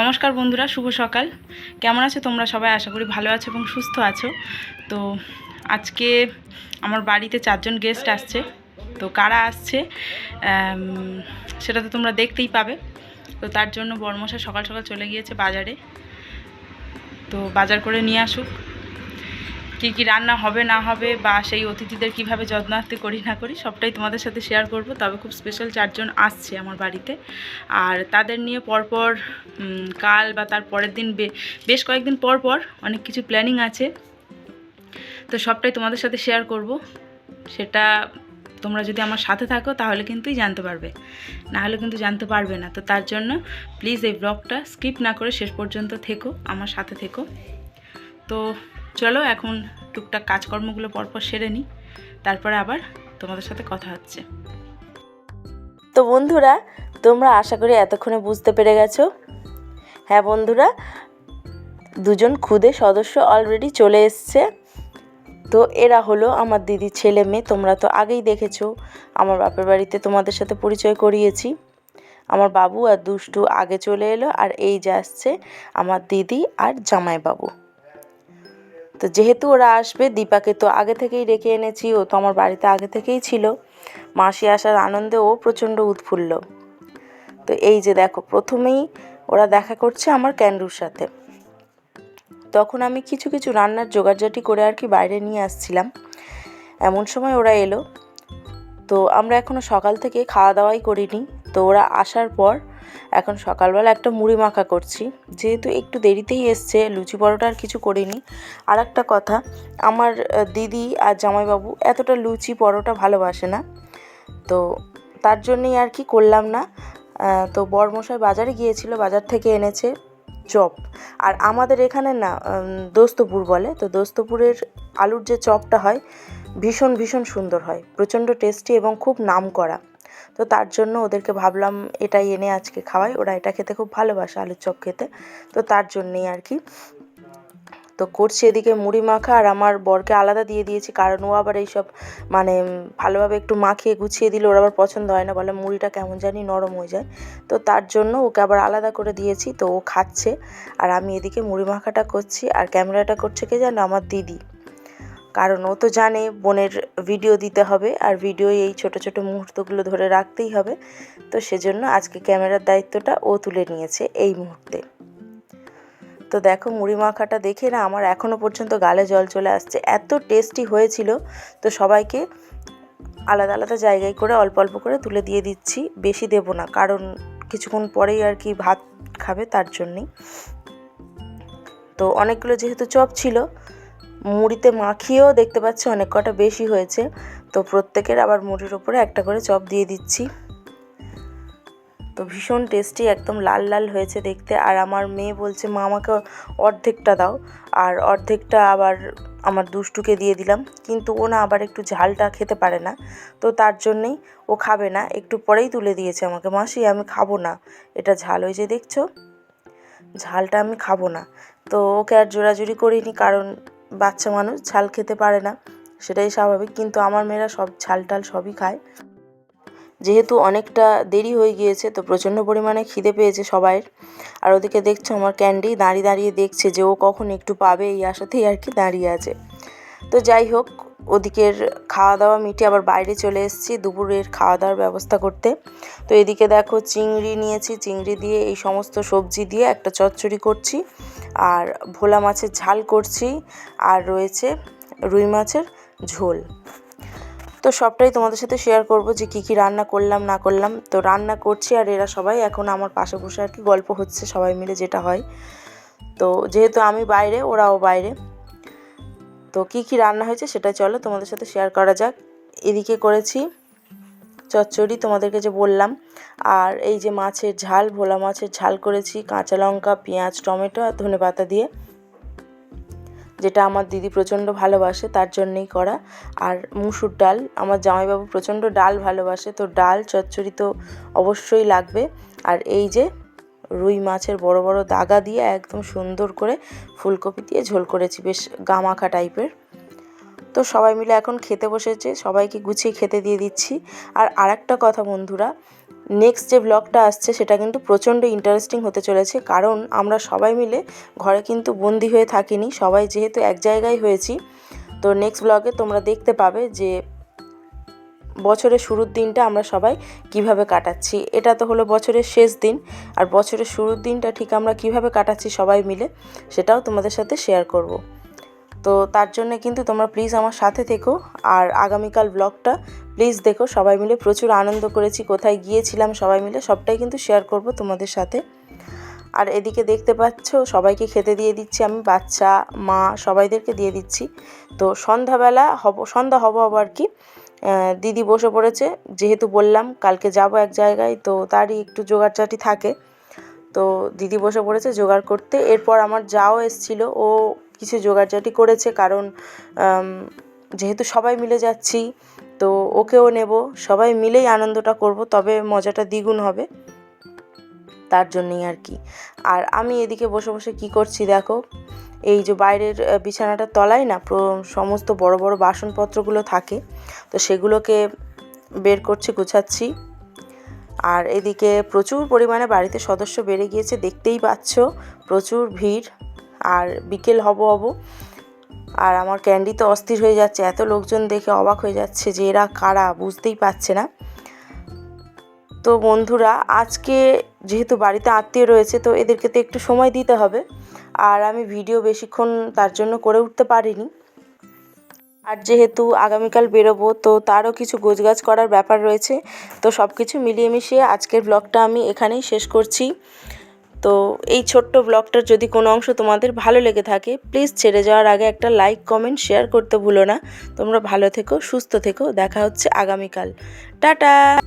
নমস্কার বন্ধুরা, শুভ সকাল। কেমন আছো তোমরা সবাই? আশা করি ভালো আছো এবং সুস্থ আছো। তো আজকে আমার বাড়িতে চারজন গেস্ট আসছে। তো কারা আসছে? সেটা তো তোমরা দেখতেই পাবে। তো তার জন্য বর্মশা সকাল সকাল চলে গিয়েছে বাজারে। তো বাজার করে নিয়ে আসুক। কী কী রান্না হবে, না হবে, বা সেই অতিথিদের কীভাবে যত্নার্থী করি, না করি, সবটাই তোমাদের সাথে শেয়ার করব। তবে খুব স্পেশাল চারজন আসছে আমার বাড়িতে। আর তাদের নিয়ে পরপর কাল বা তার পরের দিন বেশ কয়েকদিন পর পর অনেক কিছু প্ল্যানিং আছে। তো সবটাই তোমাদের সাথে শেয়ার করব। সেটা তোমরা যদি আমার সাথে থাকো, তাহলে কিন্তুই জানতে পারবে। না হলে কিন্তু জানতে পারবে না। তো তার জন্য প্লিজ এই ব্লগটা স্কিপ না করে শেষ পর্যন্ত থেকো, আমার সাথে থেকো। তো চলো এখন টুকটাক কাজকর্মগুলো পরপর সেরে নিই। তারপরে আবার তোমাদের সাথে কথা হচ্ছে। তো বন্ধুরা, তোমরা আশা করি এতক্ষণে বুঝতে পেরে গেছো। হ্যাঁ বন্ধুরা, দুজন খুদে সদস্য অলরেডি চলে এসছে। তো এরা হলো আমার দিদি ছেলে মেয়ে, তোমরা তো আগেই দেখেছ। আমার বাপের বাড়িতে তোমাদের সাথে পরিচয় করিয়েছি। আমার বাবু আর দুষ্টু আগে চলে এলো, আর এই যে আসছে আমার দিদি আর জামাইবাবু। তো যেহেতু ওরা আসবে, দীপাকে তো আগে থেকেই রেখে এনেছি, ও তো আমার বাড়িতে আগে থেকেই ছিল। মাসি আসার আনন্দে ও প্রচণ্ড উৎফুল্ল। তো এই যে দেখো, প্রথমেই ওরা দেখা করছে আমার ক্যান্ডুর সাথে। তখন আমি কিছু কিছু রান্নার জোগাড়জাটি করে আর কি বাইরে নিয়ে আসছিলাম। এমন সময় ওরা এলো। তো আমরা এখনও সকাল থেকে খাওয়া দাওয়াই করিনি। তো ওরা আসার পর এখন সকালবেলা একটা মুড়ি মাখা করছি। যেহেতু একটু দেরিতেই এসছে, লুচি পরোটা আর কিছু করিনি। আর একটা কথা, আমার দিদি আর জামাইবাবু এতটা লুচি পরোটা ভালোবাসে না। তো তার জন্যই আর কি করলাম না। তো বরমশাই বাজারে গিয়েছিল, বাজার থেকে এনেছে চপ। আর আমাদের এখানে না দোস্তপুর বলে, তো দোস্তপুরের আলুর যে চপটা হয়, ভীষণ ভীষণ সুন্দর হয়। প্রচণ্ড টেস্টি এবং খুব নাম করা তো তার জন্য ওদেরকে ভাবলাম এটাই এনে আজকে খাওয়াই। ওরা এটা খেতে খুব ভালোবাসে, আলুর চপ খেতে। তো তার জন্যেই আর কি। তো করছি এদিকে মুড়ি মাখা আর আমার বরকে আলাদা দিয়ে দিয়েছি, কারণ ও আবার এইসব মানে ভালোভাবে একটু মাখিয়ে গুছিয়ে দিলে ওর আবার পছন্দ হয় না, বলে মুড়িটা কেমন জানি নরম হয়ে যায়। তো তার জন্য ওকে আবার আলাদা করে দিয়েছি, তো ও খাচ্ছে। আর আমি এদিকে মুড়ি মাখাটা করছি, আর ক্যামেরাটা করছে কে জানো? আমার দিদি। কারণ ও তো জানে বোনের ভিডিও দিতে হবে আর ভিডিও এই ছোট ছোট মুহূর্তগুলো ধরে রাখতেই হবে। তো সেজন্য আজকে ক্যামেরার দায়িত্বটা ও তুলে নিয়েছে এই মুহূর্তে। তো দেখো মুড়ি মাখাটা দেখে না আমার এখনও পর্যন্ত গালে জল চলে আসছে। এত টেস্টি হয়েছিল। তো সবাইকে আলাদা আলাদা জায়গায় করে অল্প অল্প করে তুলে দিয়ে দিচ্ছি। বেশি দেবো না, কারণ কিছুক্ষণ পরেই আর কি ভাত খাবে তার জন্যেই। তো অনেকগুলো যেহেতু চপ ছিল মুড়িতে মাখিয়েও দেখতে পাচ্ছি অনেক কটা বেশি হয়েছে। তো প্রত্যেকের আবার মুড়ির ওপরে একটা করে চপ দিয়ে দিচ্ছি। তো ভীষণ টেস্টি, একদম লাল লাল হয়েছে দেখতে। আর আমার মেয়ে বলছে, মা, আমাকে অর্ধেকটা দাও। আর অর্ধেকটা আবার আমার দুষ্টুকে দিয়ে দিলাম। কিন্তু ও না আবার একটু ঝালটা খেতে পারে না। তো তার জন্যেই ও খাবে না। একটু পরেই তুলে দিয়েছে আমাকে, মাসি, আমি খাব না। এটা ঝাল হয়েছে, দেখছ? ঝালটা আমি খাব না। তো ওকে আর জোরাজুরি করিনি, কারণ বাচ্চা মানুষ ঝাল খেতে পারে না, সেটাই স্বাভাবিক। কিন্তু আমার মেয়েরা সব ঝাল টাল সবই খায়। যেহেতু অনেকটা দেরি হয়ে গিয়েছে, তো প্রচণ্ড পরিমাণে খিদে পেয়েছে সবাই আর ওদিকে দেখছ আমার ক্যান্ডি দাঁড়িয়ে দাঁড়িয়ে দেখছে যে ও কখন একটু পাবে এই আশাতেই আর কি দাঁড়িয়ে আছে। তো যাই হোক ওদিকের খাওয়া দাওয়া মিটে আবার বাইরে চলে এসেছি দুপুরের খাওয়া দাওয়ার ব্যবস্থা করতে। তো এদিকে দেখো চিংড়ি নিয়েছি, চিংড়ি দিয়ে এই সমস্ত সবজি দিয়ে একটা চচ্চড়ি করছি আর ভোলা মাছের ঝাল করছি আর রয়েছে রুই মাছের ঝোল। তো সবটাই তোমাদের সাথে শেয়ার করব যে কী কী রান্না করলাম, না করলাম। তো রান্না করছি আর এরা সবাই, এখন আমার পাশে বসে আর কি গল্প হচ্ছে সবাই মিলে যেটা হয়। তো যেহেতু আমি বাইরে, ওরাও বাইরে। তো কী কী রান্না হয়েছে সেটা চলো তোমাদের সাথে শেয়ার করা যাক। এদিকে করেছি চচ্চড়ি তোমাদেরকে যে বললাম, আর এই যে মাছের ঝাল, ভোলা মাছের ঝাল করেছি, কাঁচা লঙ্কা, পেঁয়াজ, টমেটো আর ধনে পাতা দিয়ে, যেটা আমার দিদি প্রচণ্ড ভালোবাসে, তার জন্যেই করা। আর মুসুর ডাল, আমার জামাইবাবু প্রচণ্ড ডাল ভালোবাসে, তো ডাল, চচ্চড়ি তো অবশ্যই লাগবে। আর এই যে রুই মাছের বড় বড় দাগা দিয়ে একদম সুন্দর করে ফুলকপি দিয়ে ঝোল করেছি, বেশ গামাখা টাইপের। তো সবাই মিলে এখন খেতে বসেছে, সবাইকে গুছিয়ে খেতে দিয়ে দিচ্ছি। আর আরেকটা কথা বন্ধুরা নেক্সট যে ব্লগটা আসছে সেটা কিন্তু প্রচণ্ড ইন্টারেস্টিং হতে চলেছে, কারণ আমরা সবাই মিলে ঘরে কিন্তু বন্দি হয়ে থাকিনি, সবাই যেহেতু এক জায়গায় হয়েছি। তো নেক্সট ব্লগে তোমরা দেখতে পাবে যে বছরের শুরুর দিনটা আমরা সবাই কীভাবে কাটাচ্ছি? এটা তো হলো বছরের শেষ দিন। আর বছরের শুরুর দিনটা ঠিক আমরা কীভাবে কাটাচ্ছি সবাই মিলে, সেটাও তোমাদের সাথে শেয়ার করব। তো তার জন্য কিন্তু তোমরা প্লিজ আমার সাথে থেকো। আর আগামীকাল ব্লগটা প্লিজ দেখো, সবাই মিলে প্রচুর আনন্দ করেছি, কোথায় গিয়েছিলাম সবাই মিলে সবটাই কিন্তু শেয়ার করব তোমাদের সাথে। আর এদিকে দেখতে পাচ্ছ, সবাইকে খেতে দিয়ে দিচ্ছি আমি, বাচ্চা, মা, সবাইদেরকে দিয়ে দিচ্ছি। তো সন্ধ্যাবেলা হব, সন্ধ্যা হব আবার কি? দিদি বসে পড়েছে। যেহেতু বললাম কালকে যাব এক জায়গায়, তো তারই একটু জোগাড় চাটি থাকে। তো দিদি বসে পড়েছে জোগাড় করতে। এরপর আমার যাও এসছিল। ও কিছু জোগাড় চাটি করেছে কারণ যেহেতু সবাই মিলে যাচ্ছি, তো ওকেও নেব। সবাই মিলেই আনন্দটা করব, তবে মজাটা দ্বিগুণ হবে। তার জন্যই আর কি। আর আমি এদিকে বসে বসে কি করছি দেখো? এই যে বাইরের বিছানাটার তলায় না সমস্ত বড় বড় বাসনপত্রগুলো থাকে। তো সেগুলোকে বের করছি, গুছাচ্ছি। আর এদিকে প্রচুর পরিমাণে বাড়িতে সদস্য বেড়ে গিয়েছে, দেখতেই পাচ্ছ। প্রচুর ভিড়। আর বিকেল হব হব। আর আমার ক্যান্ডি তো অস্থির হয়ে যাচ্ছে, এত লোকজন দেখে অবাক হয়ে যাচ্ছে যে এরা কারা বুঝতেই পারছে না। তো বন্ধুরা, আজকে যেহেতু বাড়িতে আত্মীয় রয়েছে, তো এদেরকে তো একটু সময় দিতে হবে। আর আমি ভিডিও বেশিক্ষণ তার জন্য করে উঠতে পারিনি। আর যেহেতু আগামীকাল বেরোবো, তো তারও কিছু গোছগাছ করার ব্যাপার রয়েছে। তো সব কিছু মিলিয়ে মিশিয়ে আজকের ব্লগটা আমি এখানেই শেষ করছি। তো এই ছোট্ট ব্লগটার যদি কোনো অংশ তোমাদের ভালো লেগে থাকে, প্লিজ ছেড়ে যাওয়ার আগে একটা লাইক, কমেন্ট, শেয়ার করতে ভুলো না। তোমরা ভালো থেকো, সুস্থ থেকো। দেখা হচ্ছে আগামীকাল। টাটা!